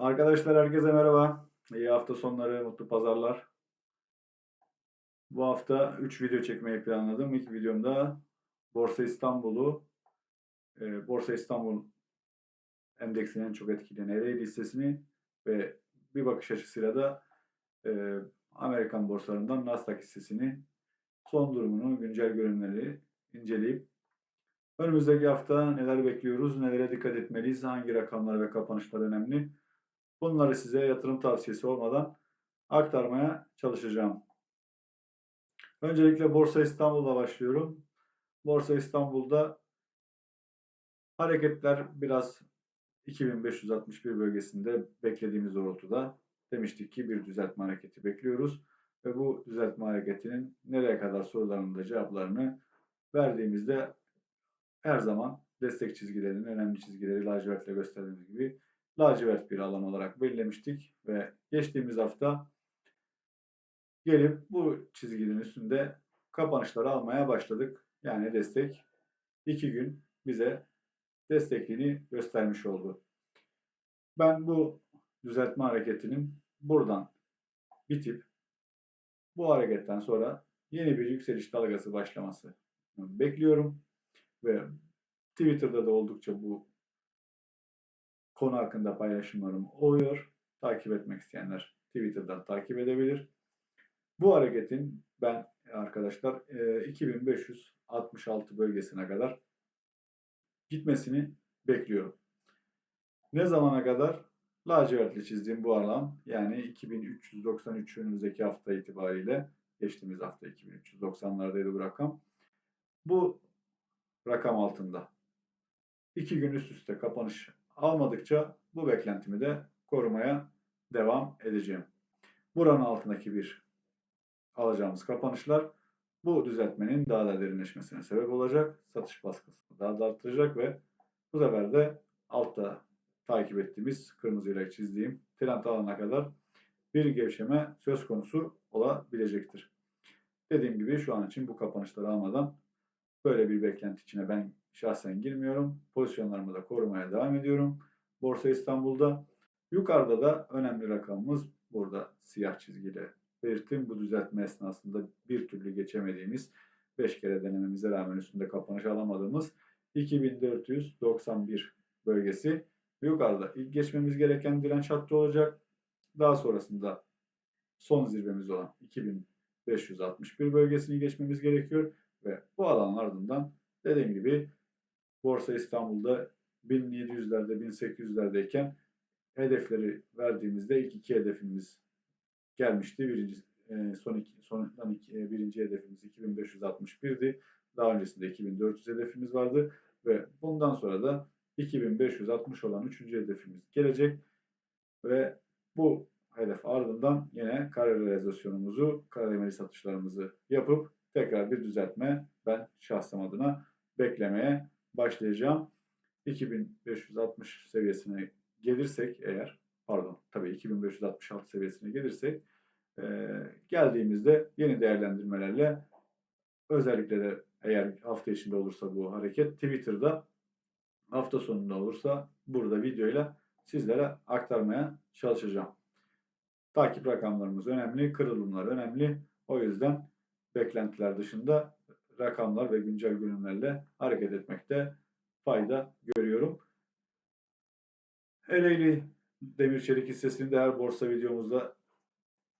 Arkadaşlar herkese merhaba. İyi hafta sonları, mutlu pazarlar. Bu hafta 3 video çekmeyi planladım. İlk videomda Borsa İstanbul'u, e, Borsa İstanbul endeksinin en çok etkileyen Ereğli hissesini ve bir bakış açısıyla da e, Amerikan borsalarından Nasdaq hissesini son durumunu, güncel görünümleri inceleyip önümüzdeki hafta neler bekliyoruz, nelere dikkat etmeliyiz, hangi rakamlar ve kapanışlar önemli Bunları size yatırım tavsiyesi olmadan aktarmaya çalışacağım. Öncelikle Borsa İstanbul'da başlıyorum. Borsa İstanbul'da hareketler biraz 2561 bölgesinde beklediğimiz doğrultuda demiştik ki bir düzeltme hareketi bekliyoruz. Ve bu düzeltme hareketinin nereye kadar sorularının da cevaplarını verdiğimizde her zaman destek çizgilerinin önemli çizgileri lacivertle gösterdiğimiz gibi lacivert bir alan olarak belirlemiştik ve geçtiğimiz hafta gelip bu çizginin üstünde kapanışları almaya başladık. Yani destek iki gün bize destekliğini göstermiş oldu. Ben bu düzeltme hareketinin buradan bitip bu hareketten sonra yeni bir yükseliş dalgası başlaması bekliyorum ve Twitter'da da oldukça bu konu hakkında paylaşımlarım oluyor. Takip etmek isteyenler Twitter'dan takip edebilir. Bu hareketin ben arkadaşlar 2566 bölgesine kadar gitmesini bekliyorum. Ne zamana kadar? Lacivertli çizdiğim bu alan yani 2393 önümüzdeki hafta itibariyle geçtiğimiz hafta 2390'lardaydı bu rakam. Bu rakam altında. iki gün üst üste kapanış almadıkça bu beklentimi de korumaya devam edeceğim. Buranın altındaki bir alacağımız kapanışlar bu düzeltmenin daha da derinleşmesine sebep olacak. Satış baskısını daha da arttıracak ve bu sefer de altta takip ettiğimiz kırmızıyla çizdiğim trend alana kadar bir gevşeme söz konusu olabilecektir. Dediğim gibi şu an için bu kapanışları almadan böyle bir beklenti içine ben şahsen girmiyorum. Pozisyonlarımı da korumaya devam ediyorum. Borsa İstanbul'da. Yukarıda da önemli rakamımız burada siyah çizgiyle belirttim. Bu düzeltme esnasında bir türlü geçemediğimiz 5 kere denememize rağmen üstünde kapanış alamadığımız 2491 bölgesi yukarıda ilk geçmemiz gereken direnç hattı olacak. Daha sonrasında son zirvemiz olan 2561 bölgesini geçmemiz gerekiyor ve bu alanın ardından dediğim gibi Borsa İstanbul'da 1700'lerde 1800'lerdeyken hedefleri verdiğimizde ilk iki hedefimiz gelmişti. Birinci, e, son iki, sondan iki, e, birinci hedefimiz 2561'di. Daha öncesinde 2400 hedefimiz vardı ve bundan sonra da 2560 olan üçüncü hedefimiz gelecek ve bu hedef ardından yine kare realizasyonumuzu, kademeli satışlarımızı yapıp tekrar bir düzeltme ben şahsım adına beklemeye başlayacağım. 2560 seviyesine gelirsek eğer pardon tabii 2566 seviyesine gelirsek e, geldiğimizde yeni değerlendirmelerle özellikle de eğer hafta içinde olursa bu hareket Twitter'da hafta sonunda olursa burada videoyla sizlere aktarmaya çalışacağım. Takip rakamlarımız önemli, kırılımlar önemli. O yüzden beklentiler dışında rakamlar ve güncel görünümlerle hareket etmekte fayda görüyorum. Ereğli demir çelik hissesini de her borsa videomuzda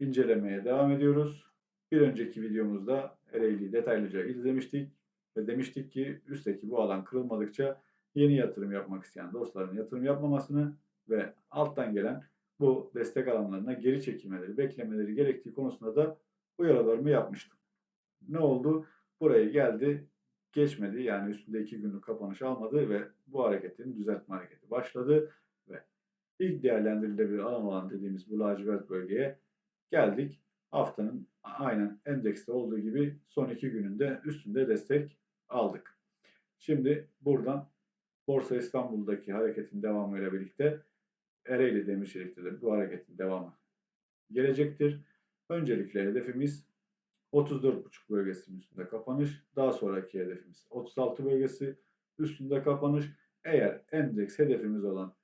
incelemeye devam ediyoruz. Bir önceki videomuzda Ereğli'yi detaylıca izlemiştik ve demiştik ki üstteki bu alan kırılmadıkça yeni yatırım yapmak isteyen dostların yatırım yapmamasını ve alttan gelen bu destek alanlarına geri çekilmeleri, beklemeleri gerektiği konusunda da uyarılarımı yapmıştım. Ne oldu? Buraya geldi, geçmedi. Yani üstünde iki günlük kapanış almadı ve bu hareketin düzeltme hareketi başladı ve ilk değerlendirilebilir alan olan dediğimiz bu lacivert bölgeye geldik. Haftanın aynen endekste olduğu gibi son iki gününde üstünde destek aldık. Şimdi buradan Borsa İstanbul'daki hareketin devamıyla birlikte Ereğli Demirçelik'te de bu hareketin devamı gelecektir. Öncelikle hedefimiz 34,5 bölgesinin üstünde kapanış. Daha sonraki hedefimiz 36 bölgesi üstünde kapanış. Eğer endeks hedefimiz olan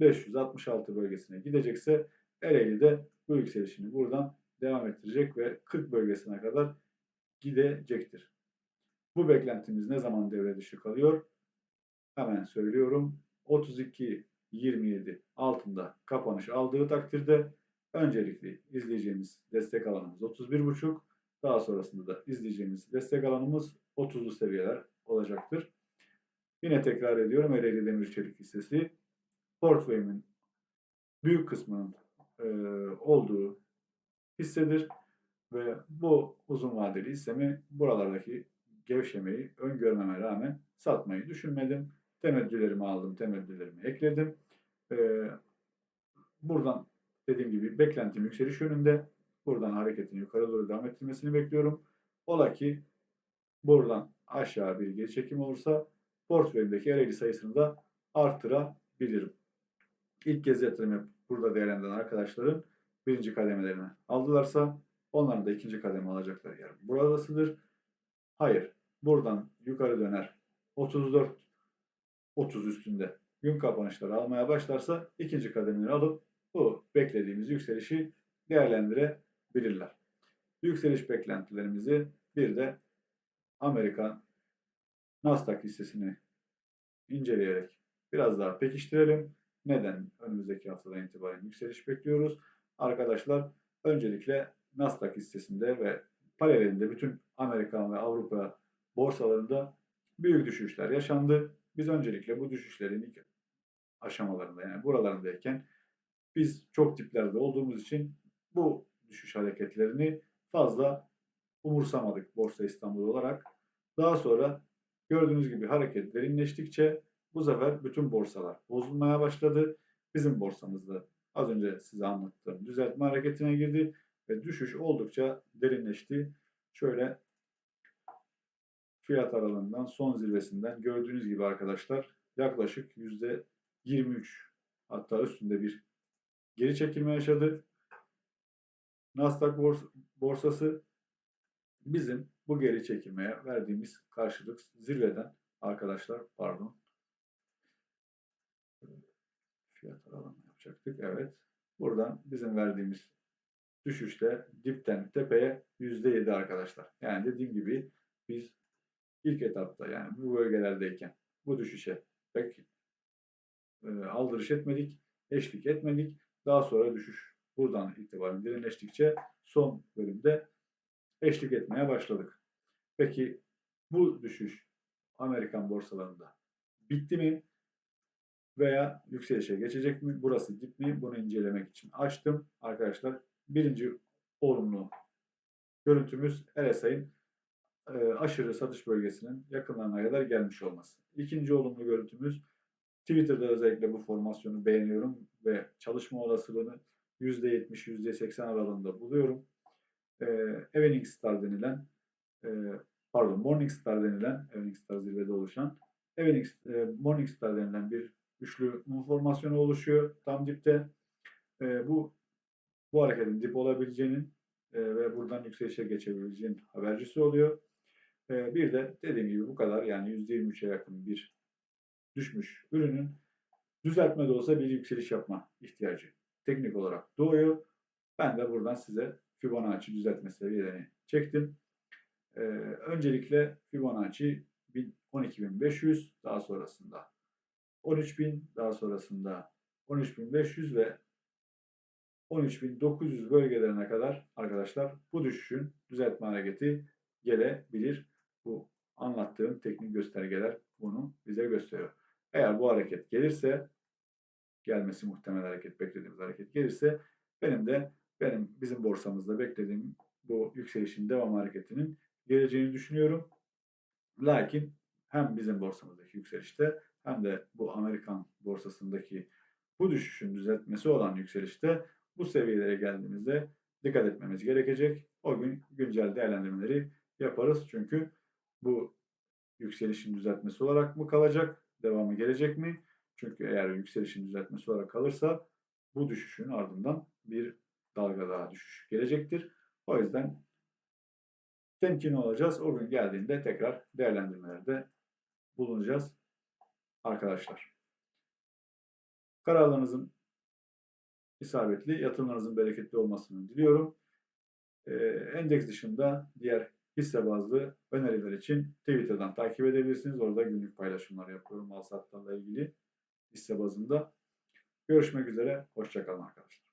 566 bölgesine gidecekse Ereğli de bu yükselişini buradan devam ettirecek ve 40 bölgesine kadar gidecektir. Bu beklentimiz ne zaman devre dışı kalıyor? Hemen söylüyorum. 32-27 altında kapanış aldığı takdirde öncelikli izleyeceğimiz destek alanımız 31.5 daha sonrasında da izleyeceğimiz destek alanımız 30'lu seviyeler olacaktır. Yine tekrar ediyorum Ereğli Demir Çelik hissesi portföyümün büyük kısmının e, olduğu hissedir ve bu uzun vadeli hissemi buralardaki gevşemeyi öngörmeme rağmen satmayı düşünmedim. Temettülerimi aldım, temettülerimi ekledim. Ee, buradan dediğim gibi beklentim yükseliş yönünde. Buradan hareketin yukarı doğru devam ettirmesini bekliyorum. Ola ki buradan aşağı bir geri çekim olursa portföyümdeki Ereğli sayısını da arttırabilirim. İlk kez yatırım burada değerlendiren arkadaşların birinci kademelerini aldılarsa onların da ikinci kademe alacakları yer buradasıdır. Hayır. Buradan yukarı döner. 34 30 üstünde gün kapanışları almaya başlarsa ikinci kademeleri alıp bu beklediğimiz yükselişi değerlendirebilirler. Yükseliş beklentilerimizi bir de Amerikan Nasdaq hissesini inceleyerek biraz daha pekiştirelim. Neden önümüzdeki haftadan itibaren yükseliş bekliyoruz? Arkadaşlar öncelikle Nasdaq hissesinde ve paralelinde bütün Amerikan ve Avrupa borsalarında büyük düşüşler yaşandı. Biz öncelikle bu düşüşlerin ilk aşamalarında yani buralarındayken biz çok diplerde olduğumuz için bu düşüş hareketlerini fazla umursamadık Borsa İstanbul olarak. Daha sonra gördüğünüz gibi hareket derinleştikçe bu sefer bütün borsalar bozulmaya başladı. Bizim borsamızda az önce size anlattığım düzeltme hareketine girdi ve düşüş oldukça derinleşti. Şöyle fiyat aralığından son zirvesinden gördüğünüz gibi arkadaşlar yaklaşık yüzde 23 hatta üstünde bir geri çekilme yaşadı. Nasdaq bors- borsası bizim bu geri çekilmeye verdiğimiz karşılık zirveden arkadaşlar pardon fiyat aralığını yapacaktık. Evet. Buradan bizim verdiğimiz düşüşte dipten tepeye %7 arkadaşlar. Yani dediğim gibi biz ilk etapta yani bu bölgelerdeyken bu düşüşe pek e, aldırış etmedik, eşlik etmedik. Daha sonra düşüş buradan itibaren derinleştikçe son bölümde eşlik etmeye başladık. Peki bu düşüş Amerikan borsalarında bitti mi? Veya yükselişe geçecek mi? Burası dip mi? Bunu incelemek için açtım. Arkadaşlar birinci olumlu görüntümüz RSI'nin e, aşırı satış bölgesinin yakınlarına kadar gelmiş olması. İkinci olumlu görüntümüz Twitter'da özellikle bu formasyonu beğeniyorum ve çalışma olasılığını %70, %80 aralığında buluyorum. E, Evening Star denilen e, pardon Morningstar denilen Morningstar zirvede oluşan Evening, e, Morningstar denilen bir üçlü mum formasyonu oluşuyor tam dipte. E, bu bu hareketin dip olabileceğinin e, ve buradan yükselişe geçebileceğinin habercisi oluyor. E, bir de dediğim gibi bu kadar yani %23'e yakın bir düşmüş ürünün düzeltme de olsa bir yükseliş yapma ihtiyacı teknik olarak doğuyor. Ben de buradan size Fibonacci düzeltme seviyelerini çektim. Ee, öncelikle Fibonacci 12.500 daha sonrasında 13.000 daha sonrasında 13.500 ve 13.900 bölgelerine kadar arkadaşlar bu düşüşün düzeltme hareketi gelebilir. Bu anlattığım teknik göstergeler bunu bize gösteriyor. Eğer bu hareket gelirse gelmesi muhtemel hareket beklediğimiz hareket gelirse benim de benim bizim borsamızda beklediğim bu yükselişin devam hareketinin geleceğini düşünüyorum. Lakin hem bizim borsamızdaki yükselişte hem de bu Amerikan borsasındaki bu düşüşün düzeltmesi olan yükselişte bu seviyelere geldiğimizde dikkat etmemiz gerekecek. O gün güncel değerlendirmeleri yaparız. Çünkü bu yükselişin düzeltmesi olarak mı kalacak? Devamı gelecek mi? Çünkü eğer yükselişin düzeltmesi olarak kalırsa bu düşüşün ardından bir dalga daha düşüş gelecektir. O yüzden temkinli olacağız. O gün geldiğinde tekrar değerlendirmelerde bulunacağız arkadaşlar. Kararlarınızın isabetli, yatırımlarınızın bereketli olmasını diliyorum. Ee, endeks dışında diğer hisse bazlı öneriler için Twitter'dan takip edebilirsiniz. Orada günlük paylaşımlar yapıyorum al satlarla ilgili hisse bazında. Görüşmek üzere. Hoşçakalın arkadaşlar.